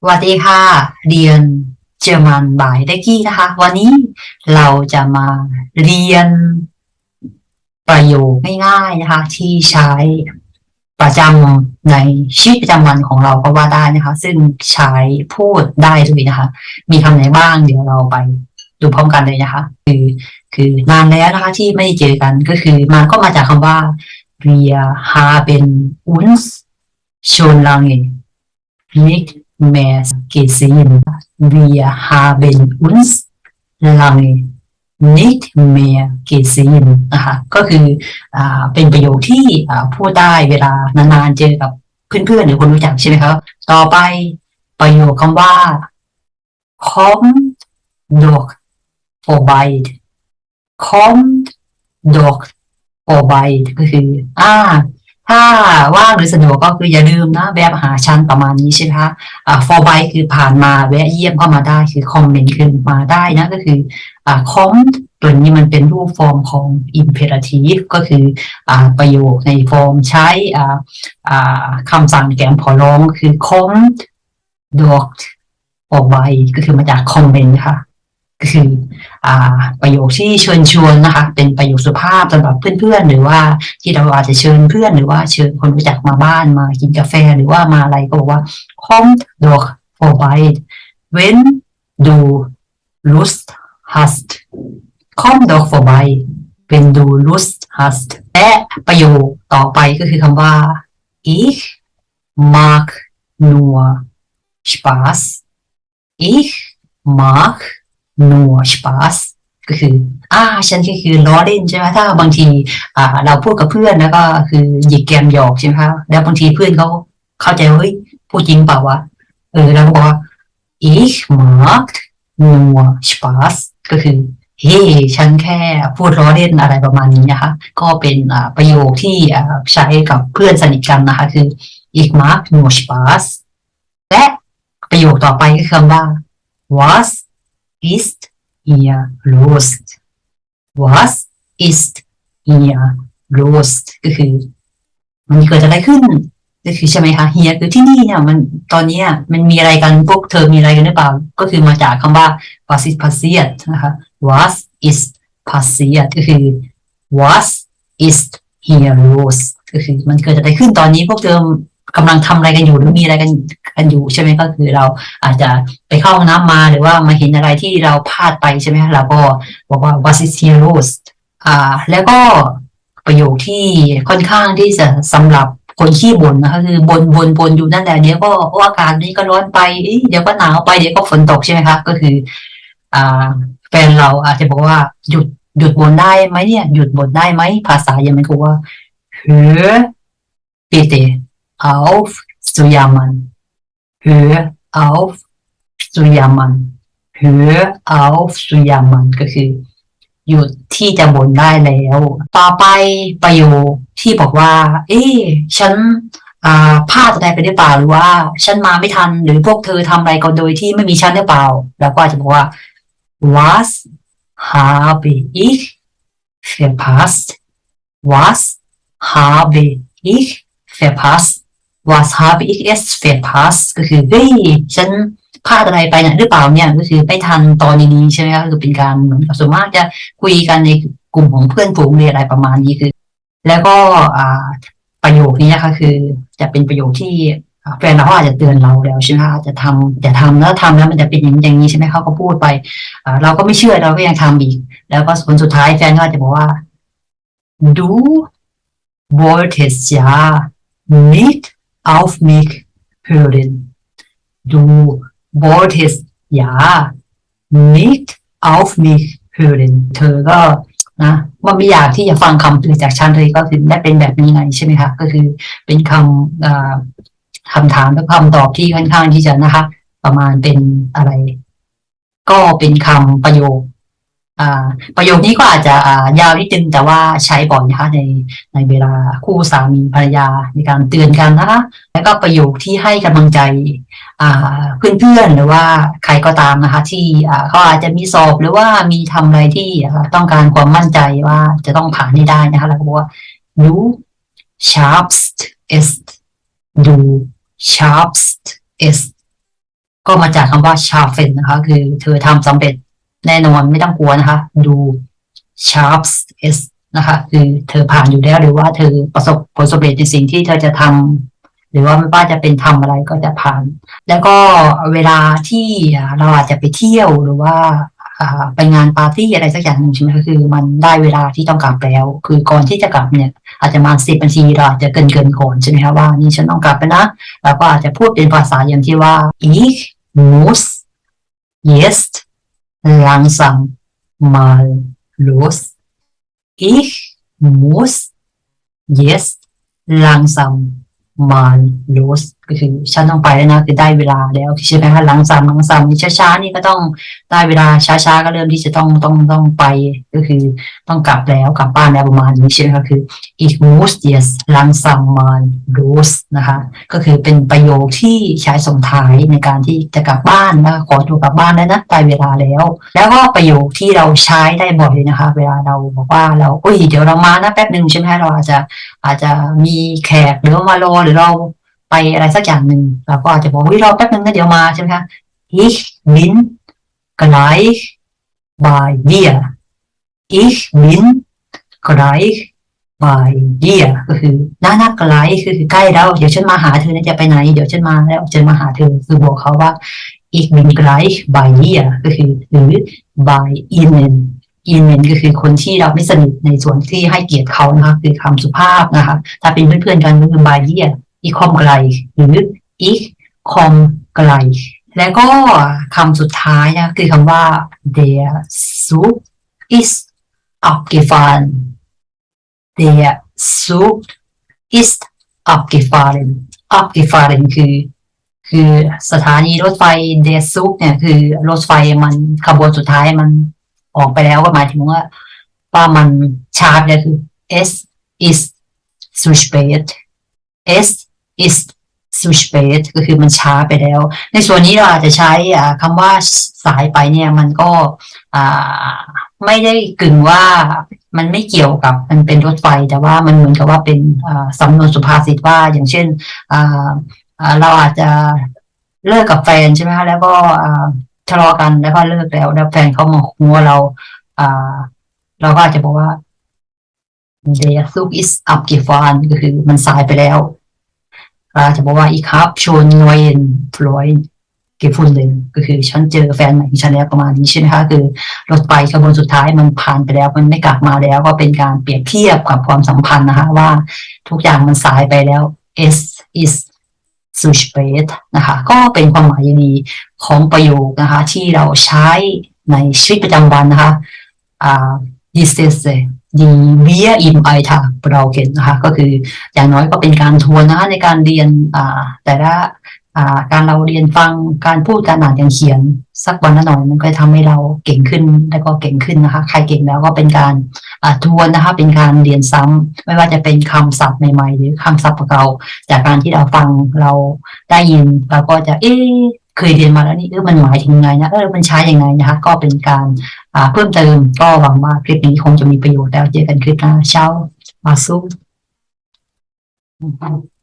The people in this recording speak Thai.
สวัสดีค่ะ เรียนเจอรมันบายเด็กกี้นะคะ วันนี้เราจะมาเรียนประโยคง่ายๆนะคะ ที่ใช้ประจำในชีวิตประจำวันของเราก็ว่าได้นะคะ ซึ่งใช้พูดได้เลยนะคะ มีคำไหนบ้างเดี๋ยวเราไปดูพร้อมกันเลยนะคะ คือคือนานแล้วนะคะ ที่ไม่ได้เจอกันก็คือมันก็มาจากคำว่า wir haben uns schon lange nicht mehr gesehen. Wir haben uns lange nicht mehr gesehen นะคะก็คืออเป็นประโยคที่พูดได้เวลานานๆเจอกับเพื่อนๆหรือคนรู้จักใช่ไหมครับ ต่อไปประโยคคำว่า kommt doch vorbei kommt doch vorbei ก็คืออ่า ถ้าว่างหรือสะดวกก็คืออย่าลืมนะแวะหาฉันประมาณนี้ใช่ไหมคะอ่า for by คือผ่านมาแวะเยี่ยมเข้ามาได้คือ comment คือมาได้นะก็คืออ่า com ตัวนี้มันเป็นรูปฟอร์มของ imperative ก็คืออประโยคในฟอร์มใช้คำสั่งแกมพอร้องคือ com dot for by ก็คือมาจาก comment ค่ะ ก็คือ ประโยคที่เชิญชวนนะคะ เป็นประโยคสุภาพสำหรับเพื่อนๆ หรือว่าที่เราอาจจะเชิญเพื่อนหรือว่าเชิญคนรู้จักมาบ้านมากินกาแฟหรือว่ามาอะไรก็บอกว่า kommt doch vorbei wenn du Lust hast komm doch vorbei wenn du Lust hast และประโยคต่อไปก็คือคำว่า ich mag nur Spaß ich mag nur Spaß ก็คือ อ่า ฉันก็คือล้อเล่นใช่ไหมถ้าบางทีอ่าเราพูดกับเพื่อนแล้วก็คือหยิกแกมหยอกใช่ไหมคะแล้วบางทีเพื่อนเขาเข้าใจว่าเฮ้ยพูดจริงเปล่าวะเออแล้วก็บอกว่า ich mag nur Spaß ก็คือเฮ้ฉันแค่พูดล้อเล่นอะไรประมาณนี้นะคะ ก็เป็นอ่าประโยคที่อ่าใช้กับเพื่อนสนิทกันนะคะ คือ ich mag nur Spaß และประโยคต่อไปก็คือคำว่า was ist ihr los was ist ihr los ก็คือ มันเกิดอะไรขึ้นก็คือใช่ไหมคะ here คือที่นี่เนี่ยมันตอนนี้มันมีอะไรกันพวกเธอมีอะไรกันหรือเปล่า ก็คือมาจากคำว่า was is passiert นะคะ was is passiert ก็คือ was is hier los ก็คือมันเกิดอะไรขึ้นตอนนี้พวกเธอ กำลังทำอะไรกันอยู่หรือมีอะไรกันกันอยู่ใช่ไหมก็คือเราอาจจะไปเข้าห้องน้ำมาหรือว่ามาเห็นอะไรที่เราพลาดไปใช่ไหมเราก็บอกว่า what is here los อ่า แล้วก็ประโยคที่ค่อนข้างที่จะสำหรับคนขี้บ่นนะคะคือบนบนบนอยู่นั่นแหละเดี๋ยวก็โอ้อากาศนี้ก็ร้อนไปเดี๋ยวก็หนาวไปเดี๋ยวก็ฝนตกใช่ไหมคะก็คือ อ่าแฟนเราอาจจะบอกว่าหยุดหยุดบ่นได้ไหมเนี่ย หยุดบ่นได้ไหมภาษาเยอรมันคือว่า hör bitte auf zu jammern hör auf zu jammern hör auf zu jammern ก็คือ หยุดที่จะบ่นได้แล้ว ต่อไปประโยคที่บอกว่า เอ๊ะฉันพลาดอะไรไปหรือเปล่าหรือว่า ฉันมาไม่ทัน หรือพวกเธอทำอะไรก็โดยที่ไม่มีฉันหรือเปล่า แล้วก็อาจจะบอกว่า was habe ich verpasst was habe ich verpasst was habe ich es verpasst ก็คือเฮ้ยฉันพลาดอะไรไปเนี่ยหรือเปล่าเนี่ยก็คือไม่ทันตอนนี้ใช่ไหมคะก็คือเป็นการเหมือนกับส่วนมากจะคุยกันในกลุ่มของเพื่อนฝูงเรียนอะไรประมาณนี้คือ แล้วก็ประโยคนี้นะคะคือ จะเป็นประโยคที่แฟนเราเขาอาจจะเตือนเราแล้วใช่ไหมคะจะทำจะทำแล้วทำแล้วมันจะเป็นอย่างนี้อย่างนี้ใช่ไหมเขาก็พูดไปเราก็ไม่เชื่อเราก็ยังทำอีก แล้วก็ผลสุดท้ายแฟนก็อาจจะบอกว่า du wolltest ja nicht auf mich hören du wolltest ja nicht auf mich hören เธอก็นะว่าไม่อยากที่จะฟังคำเตือนจากฉันเลยก็คือได้เป็นแบบนี้ไงใช่ไหมคะก็คือเป็นคำคำถามและคำตอบที่ค่อนข้างที่จะนะคะ ประมาณเป็นอะไร ก็เป็นคำประโยค ประโยคนี้ก็อาจจะยาวนิดนึงแต่ว่าใช้บ่อยนะคะในในเวลาคู่สามีภรรยาในการเตือนกันนะคะแล้วก็ประโยคที่ให้กำลังใจเพื่อนๆหรือว่าใครก็ตามนะคะที่เขาอาจจะมีสอบหรือว่ามีทำอะไรที่ต้องการความมั่นใจว่าจะต้องผ่านให้ได้นะคะแล้วก็บอกว่า du schaffst es du schaffst es ก็มาจากคำว่าชาเฟนนะคะคือเธอทำสำเร็จ แน่นอนไม่ต้องกลัวนะคะ ดู sharps s นะคะ คือเธอผ่านอยู่แล้วหรือว่าเธอประสบผลสำเร็จในสิ่งที่เธอจะทำหรือว่าไม่ว่าจะเป็นทำอะไรก็จะผ่าน แล้วก็เวลาที่เราอาจจะไปเที่ยวหรือว่าไปงานปาร์ตี้อะไรสักอย่างหนึ่งใช่ไหมคะคือ มันได้เวลาที่ต้องกลับแล้ว คือก่อนที่จะกลับเนี่ย อาจจะมาสิบนาทีเราอาจจะเกินเกินก่อนใช่ไหมคะว่านี่ฉันต้องกลับไปนะเราก็อาจจะพูดเป็นภาษาอย่างที่ว่า ich muss jetzt langsam mal los. Ich muss jetzt langsam mal los ก็คือฉันต้องไปแล้วนะคือได้เวลาแล้วใช่ไหมคะหลังสามหลังสามนี่ช้าๆนี่ก็ต้องได้เวลาช้าๆก็เริ่มที่จะต้องต้องต้องไป ก็คือต้องกลับแล้วกลับบ้านแล้วประมาณนี้ใช่ไหมคะคือ ich muss jetzt langsam mal los นะคะก็คือเป็นประโยคที่ใช้ส่งท้ายในการที่จะกลับบ้านนะขอตัวกลับบ้านแล้วนะได้เวลาแล้ว แล้วก็ประโยคที่เราใช้ได้บ่อยเลยนะคะ เวลาเราบอกว่าเราอุ้ยเดี๋ยวเรามานะแป๊บหนึ่งใช่ไหมเราอาจจะอาจจะมีแขกหรือว่ามารอหรือเรา ไปอะไรสักอย่างหนึ่งเราก็อาจจะบอกวิรอแป๊บนึงนะเดี๋ยวมาใช่ไหมคะ ich bin gleich bei dir ich bin gleich bei dir ก็คือหน้านักไกลคือใกล้แล้ว เดี๋ยวฉันมาหาเธอนะจะไปไหน เดี๋ยวฉันมาแล้วฉันมาหาเธอ คือบอกเขาว่า ich bin gleich bei dir ก็คือหรือ by ihnen ihnen ก็คือคนที่เราไม่สนิทในส่วนที่ให้เกียรติเขานะคะ คือคำสุภาพนะคะ ถ้าเป็นเพื่อนๆกันก็คือ by dir ich komme gleich หรือ ich komme gleich แล้วก็คำสุดท้ายนะคือคำว่า der Zug ist abgefahren der Zug ist abgefahren abgefahren คือ คือสถานีรถไฟเดซุกเนี่ยคือรถไฟมันขบวนสุดท้ายมันออกไปแล้วก็หมายถึงว่าว่ามันช้าไปแล้วคือ S ist zu spät S ist zu spät ก็คือมันช้าไปแล้ว ในส่วนนี้เราอาจจะใช้คำว่าสายไปเนี่ยมันก็ไม่ได้กึ่งว่ามันไม่เกี่ยวกับมันเป็นรถไฟ แต่ว่ามันเหมือนกับว่าเป็นสำนวนสุภาษิตว่า อย่างเช่นเราอาจจะเลิกกับแฟนใช่ไหมคะแล้วก็ทะเลาะกันแล้วก็เลิกแล้ว แล้วแฟนเขามาหัวเราเราก็อาจจะบอกว่า der Zug ist abgefahren ก็คือมันสายไปแล้ว เราอาจะบอกว่า ich habe schon neuen Freund gefunden ก็คือฉันเจอแฟนใหม่ของฉันแล้วประมาณนี้ใช่ไหมคะคือรถไฟขบวนสุดท้ายมันผ่านไปแล้ว มันไม่กลับมาแล้ว ก็เป็นการเปรียบเทียบกับความสัมพันธ์นะคะว่าทุกอย่างมันสายไปแล้ว S ist zu spät นะคะ ก็เป็นความหมายดีของประโยคนะคะ ที่เราใช้ในชีวิตประจำวันนะคะ อ่า this is die wir im Alltag brauchen นะคะก็คืออย่างน้อยก็เป็นการทวนนะคะในการเรียนอ่าแต่ละอ่าการเราเรียนฟังการพูดการอ่านการเขียนสักวันละหน่อยมันก็จะทำให้เราเก่งขึ้นแล้วก็เก่งขึ้นนะคะ ใครเก่งแล้วก็เป็นการอ่าทวนนะคะ เป็นการเรียนซ้ำไม่ว่าจะเป็นคำศัพท์ใหม่ๆ หรือคำศัพท์เก่าจากการที่เราฟังเราได้ยินเราก็จะเอ๊ะ เคยเรียนมาแล้วนี่เออมันหมายถึงยังไงนะเออมันใช้ยังไงนะคะก็เป็นการอ่าเพิ่มเติมก็หวังว่าคลิปนี้คงจะมีประโยชน์แล้วเจอกันคลิปหน้าเช้ามาสู้